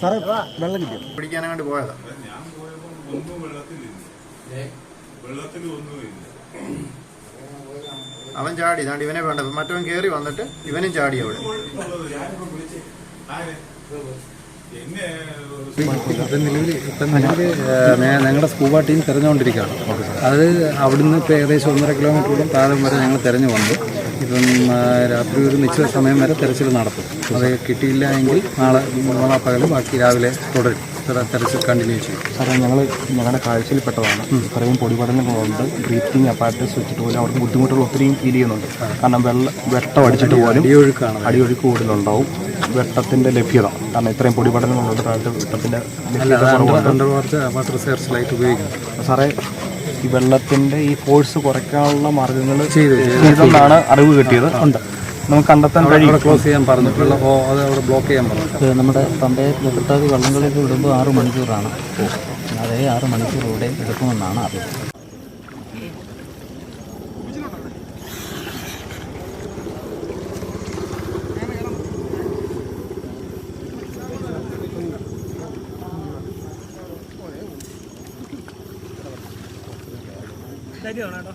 സാറേ വെള്ളം കിട്ടിയോ? പിടിക്കാനങ്ങോട്ട് പോയതാ. ഒന്നും വെള്ളത്തിലില്ല വെള്ളത്തിൽ ഒന്നുമില്ല അവൻ ചാടി ഇതാണ്ട് ഇവനെ വേണ്ട. മറ്റവൻ കയറി വന്നിട്ട് ഇവനും ചാടി അവിടെ. ഞങ്ങളുടെ സ്കൂബ ടീം തിരഞ്ഞുകൊണ്ടിരിക്കുകയാണ്. അത് അവിടുന്ന് ഇപ്പോൾ ഏകദേശം ഒന്നര കിലോമീറ്ററോളം താഴെ വരെ ഞങ്ങൾ തിരഞ്ഞു വന്നു. ഇപ്പം രാത്രി ഒരു നിശ്ചിത സമയം വരെ തെരച്ചിൽ നടത്തും. അത് കിട്ടിയില്ല എങ്കിൽ നാളെ നാളെ പകൽ ബാക്കി രാവിലെ തുടരും. തെരച്ചിൽ കണ്ടിന്യൂ ചെയ്യും. സാറേ ഞങ്ങൾ ഞങ്ങളുടെ കാഴ്ചയിൽപ്പെട്ടതാണ്. ഇത്രയും പൊടിപടലങ്ങളുണ്ട്. ബ്രീത്തിങ് അപ്പാർട്ട് വെച്ചിട്ട് പോലും അവർക്ക് ബുദ്ധിമുട്ടുകൾ ഒത്തിരിയും ഫീൽ ചെയ്യുന്നുണ്ട്. കാരണം വെള്ളം വെട്ടം അടിച്ചിട്ട് പോലും അടിയൊഴുക്കാണ്. അടിയൊഴുക്ക് കൂടുതലുണ്ടാവും വെട്ടത്തിന്റെ ലഭ്യത. കാരണം ഇത്രയും പൊടിപടലങ്ങളുണ്ട് വെട്ടത്തിന്റെ വെട്ടത്തിന്റെ ലഭ്യത കുറവുണ്ട് under water water research light ഉപയോഗിക്കുന്നത് സാറേ ഈ വെള്ളത്തിന്റെ ഈ ഫോഴ്സ് കുറയ്ക്കാനുള്ള മാർഗങ്ങൾ ചെയ്തു, ചെയ്തെന്നാണ് അറിവ് കിട്ടിയത്. ഉണ്ട്. നമുക്ക് കണ്ടെത്താൻ കഴിയും. ക്ലോസ് ചെയ്യാൻ പറഞ്ഞിട്ടുള്ള ബ്ലോക്ക് ചെയ്യാൻ പറഞ്ഞു നമ്മുടെ പമ്പയെ നിർത്താതെ വള്ളങ്ങളിലേക്ക് വിടുമ്പോൾ ആറ് മണിക്കൂറാണ്. അതേ ആറ് മണിക്കൂർ ഇവിടെ എടുക്കുമെന്നാണ് അറിവ് തരുവാണ് കേട്ടോ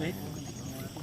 Wait.